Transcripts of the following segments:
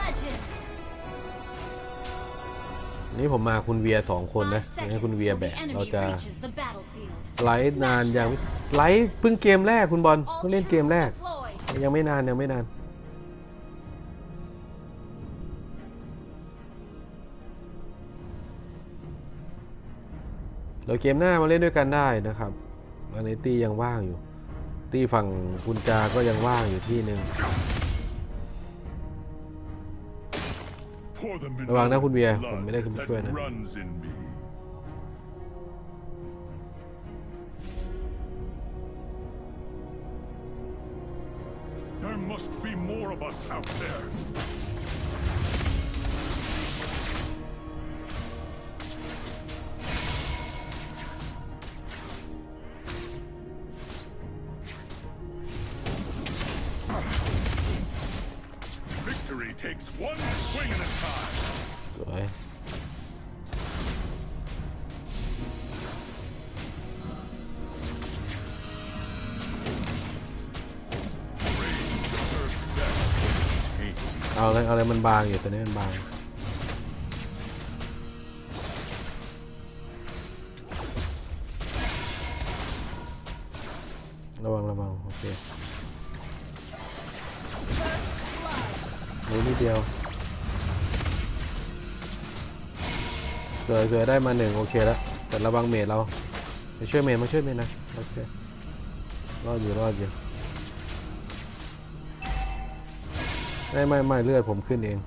legends. นี่ผมมาคุณเวียสองคนนะ Five อยากให้ seconds คุณเวีย till แบ the กเรา enemy จะ reaches the battlefield. ไลฟ์นานยังไลฟ์เพิ่งเกมแรกคุณบอล All เพิ่งเล่นเกม troops แรก deployed. ยังไม่นานยังไม่นานเดี๋ยวเกมหน้ามาเล่นด้วยกันได้นะครับอันนี้ตียังว่างอยู่ ตีฝั่งคุณจาก็ยังว่างอยู่ที่หนึ่ง ระวังนะ the คุณเวีย blood ผมไม่ได้ขึ้นไป that ช่วยนะ สวยเอาเลยเอาเลยมันบางอยู่ตอนนี้มันบางระวังระวังโอเครู้นิดเดียว เกิดเกิดได้มาหนึ่งโอเคแล้วแต่ระวังเมดเราไปช่วยเมดมาช่วยเมดนะโอเครอดอยู่รอดอยู่ไม่ไม่ไม่เลือดผมขึ้นเอง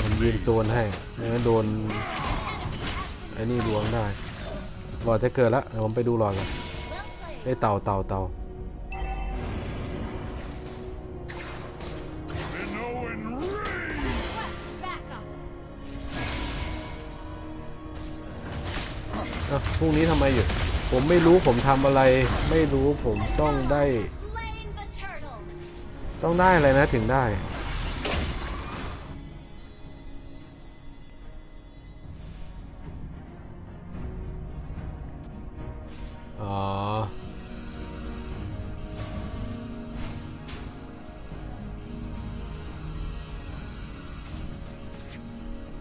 ผมยืนโซนให้ไม่งั้นโดนไอ้นี่ดวงได้หลอดจะเกิดแล้วเดี๋ยวผมไปดูหลอดก่อนไอ้เต่าเต่าเต่า อะพรุ่งนี้ทำไมอยู่ผมไม่รู้ผมทำอะไร ไม่รู้ผมต้องได้ Slain the turtle. ต้องได้อะไรนะถึงได้ อ๋อ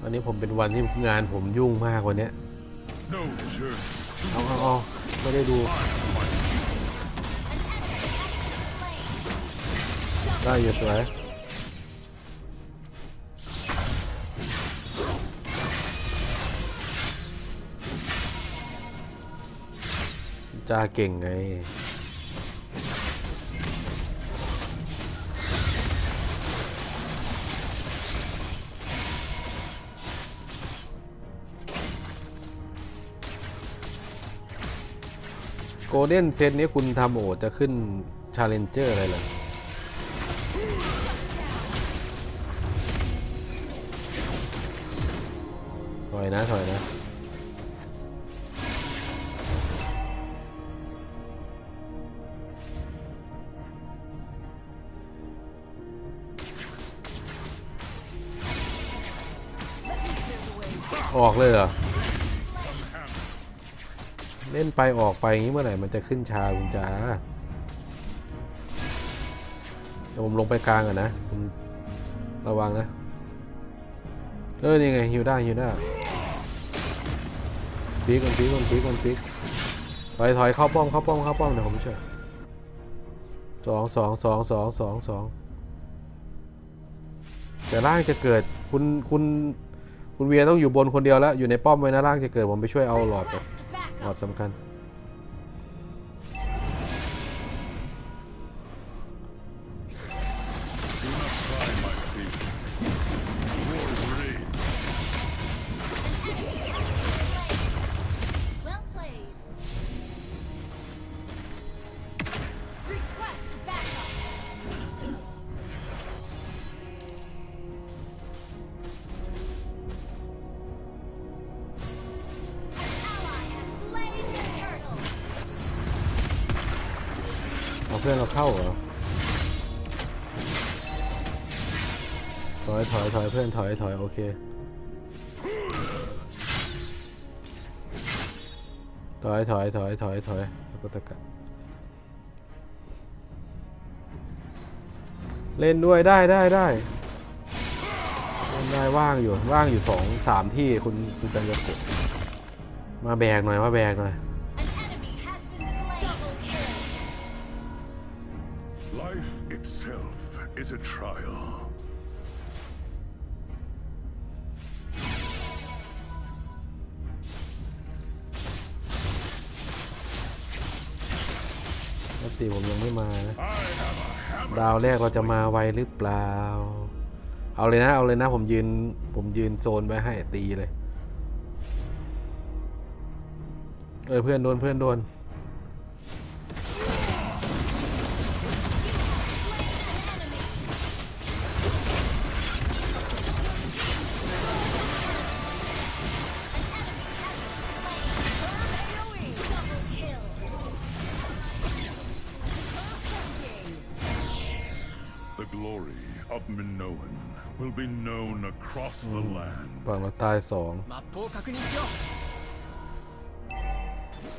วันนี้ผมเป็นวันที่งานผมยุ่งมากวันเนี้ย เอาเอาเอาไม่ได้ดู ได้อยู่สวยจ้าเก่งไง ลเด้นเซตนี้คุณทำโอจะขึ้นชาเลนเจอร์อะไรเหรอถอยนะถอยนะออกเลยเหรอ เล่นไปออกไปอย่างนี้เมื่อไหร่มันจะขึ้นชาคุณจ้าเดี๋ยวผมลงไปกลางก่อนนะคุณระวังนะ เออนี่ไงฮิวได้ฮิวด้พีกคนพีกคนพีกคนพีกถอยถอยเข้าป้อมเข้าป้อมเข้าป้อมเดี๋ยวผมช่วยสองสองสองสองสองสองแต่ร่างจะเกิดคุณคุณคุณเวียต้องอยู่บนคนเดียวแล้ว อยู่ในป้อมไว้นะร่างจะเกิดผมไปช่วยเอาหลอดก่อ น Request หลอด backup. สำคัญ พื่อนเราเข้าเหรอ ถอยถอยถอยเพื่อนถอยถอยโอเค ถอยถอยถอยถอยถอยแล้วก็ตะกัดเล่นด้วยได้ได้ได้เล่นได้ว่างอยู่ว่างอยู่สองสามที่คุณคุณจันยโกะมาแบกหน่อยมาแบกหน่อย Life itself is a trial. ปกติผมยังไม่มานะ I have a hammer. ดาวแรกเราจะมาไวหรือเปล่า เอาเลยนะ เอาเลยนะ ผมยืน ผมยืนโซนไว้ให้ตีเลย เออเพื่อนโดนเพื่อนโดน the land. ฝั่งเราตายสอง マップを確認しよう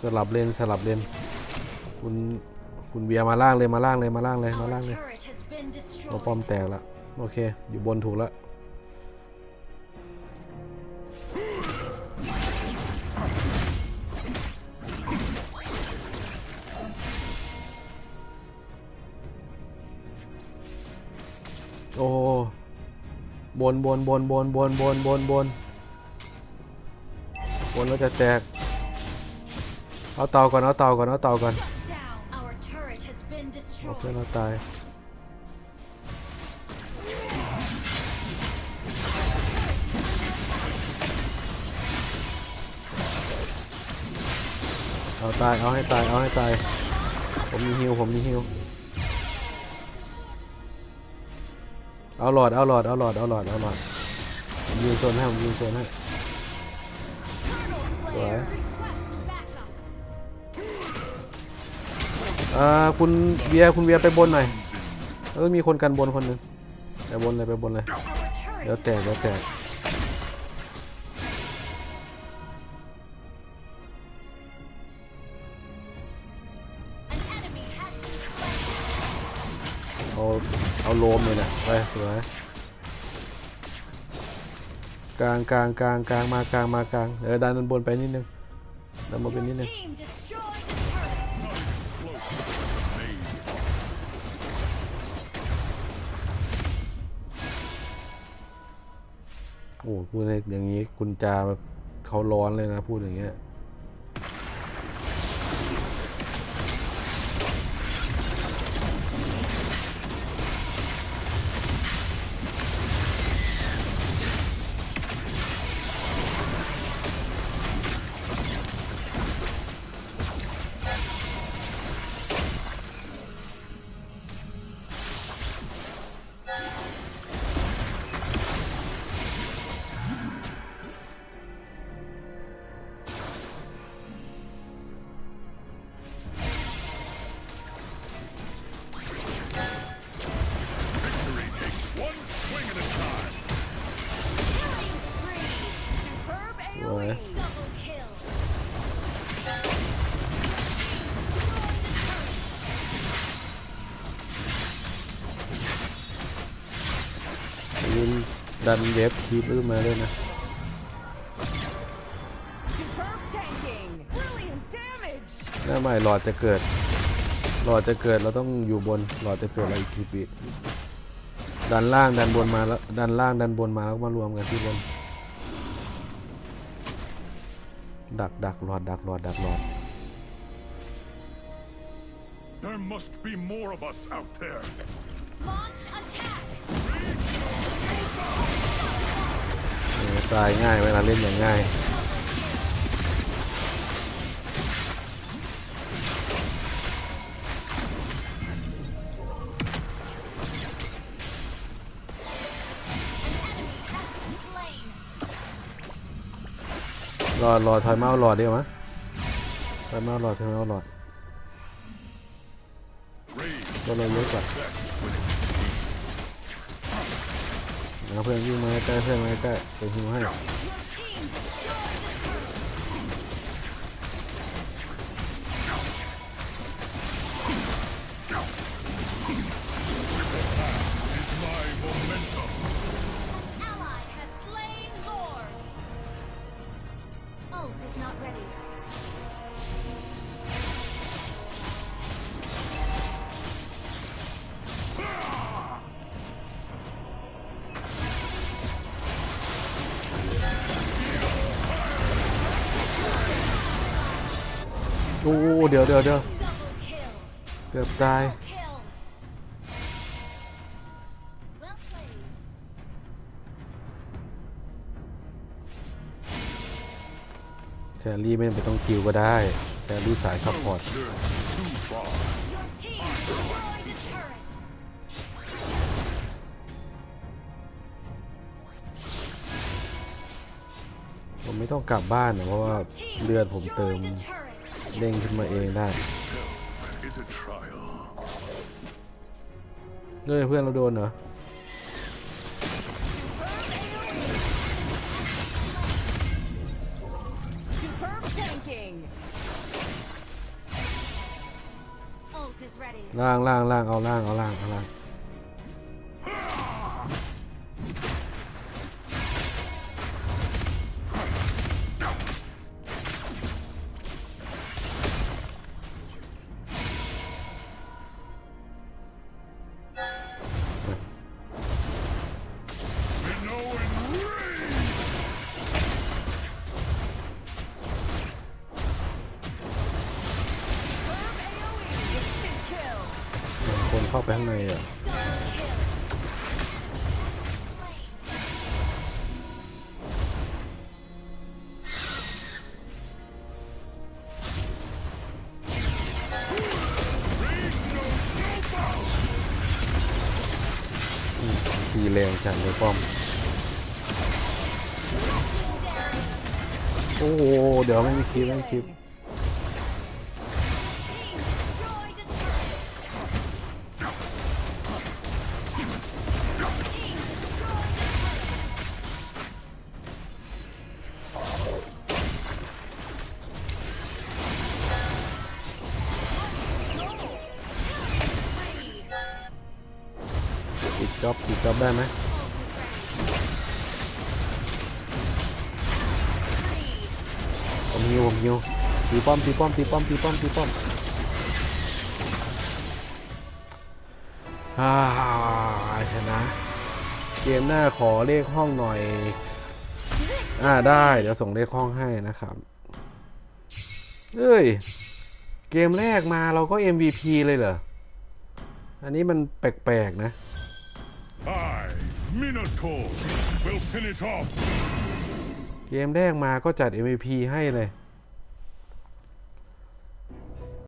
สลับเลนสลับเลนคุณคุณเบียร์มาล่างเลยมาล่างเลยมาล่างเลยมา Our ล่างเลย turret has been เราป้อม destroyed. แตกแล้วโอเค อยู่บนถูกแล้วโอ้ บนบนบนบนบนบนบนบนบนแล้วจะแตก เอาเตาก่อน เอาเตาก่อน เอาเตาก่อนเอาเพื่อนเราตายเอาตาย เอาให้ตาย เอาให้ตาย ผมมีฮิวผมมีฮิว เอาหลอด เอาหลอด เอาหลอด เอาหลอด เอาหลอดผมยิงโซนให้ผมยิงโซนให้สวยอ่าคุณเบียร์คุณเบียร์ไปบนหน่อยแล้วมีคนกันบนคนหนึ่งไปบนเลยไปบนเลย Our turret เดี๋ยวแตกเดี๋ยวแตก เอาเอาโลมเลยนะไปสวยกลางกลางกลางกลางมากลางมากลางเออดันบนไปนิดนึงดันบนไปนิดนึงโอ้พูดอย่างนี้คุณจาแบบเขาร้อนเลยนะพูดอย่างเงี้ย ดันเว็บคีปขึ้นมาด้วยนะ Superb tanking! Brilliant damage! หน้าใหม่หลอดจะเกิด หลอดจะเกิดเราต้องอยู่บนหลอดจะเกิดอะไรอีกทีปีดันล่างดันบนมาแล้วดันล่างดันบนมาแล้วก็มารวมกันที่บน ดักดักหลอดดักหลอดดักหลอด There must be more of us out there. Launch attack. เออตายง่ายเวลาเล่นอย่างง่าย Slain. หลอดหลอดถอยมาเอาหลอดเดียวมะถอยมาเอาหลอดถอยมาเอาหลอด Rage ตัวเราเยอะกว่า 然后，朋友们，大家好，朋友们，大。 อ้เดี๋ยวเดี๋ยวเดี๋ยวเกือบตายแครี่ไม่จำเป็นต้องคิวก็ได้แครี่สายซัพพอร์ตผมไม่ต้องกลับบ้านนะเพราะว่าเลือดผมเติม เด้งขึ้นมาเองได้ Is a trial. เฮ้ยเพื่อนเราโดนเหรอ Superb tanking. Ult is ready. ล่างล่างล่างเอาล่างเอาล่างเอาล่าง เข้าไปข้างในอะตีแรงจังเลยป้อม โอ้โห เดี๋ยวไม่มีคลิปไม่มีคลิป จ็อบปิดจ็อบได้ไหมผมฮิวผมฮิวตีป้อมตีป้อมตีป้อมตีป้อมตีป้อมอ่าชนะ เกมหน้าขอเลขห้องหน่อย อ่าได้ เดี๋ยวส่งเลขห้องให้นะครับ เอ้ย เกมแรกมาเราก็ MVP เลยเหรอ อันนี้มันแปลกๆนะ I, Minotaur, will finish off เกมแรกมาก็จัด MVP ให้เลย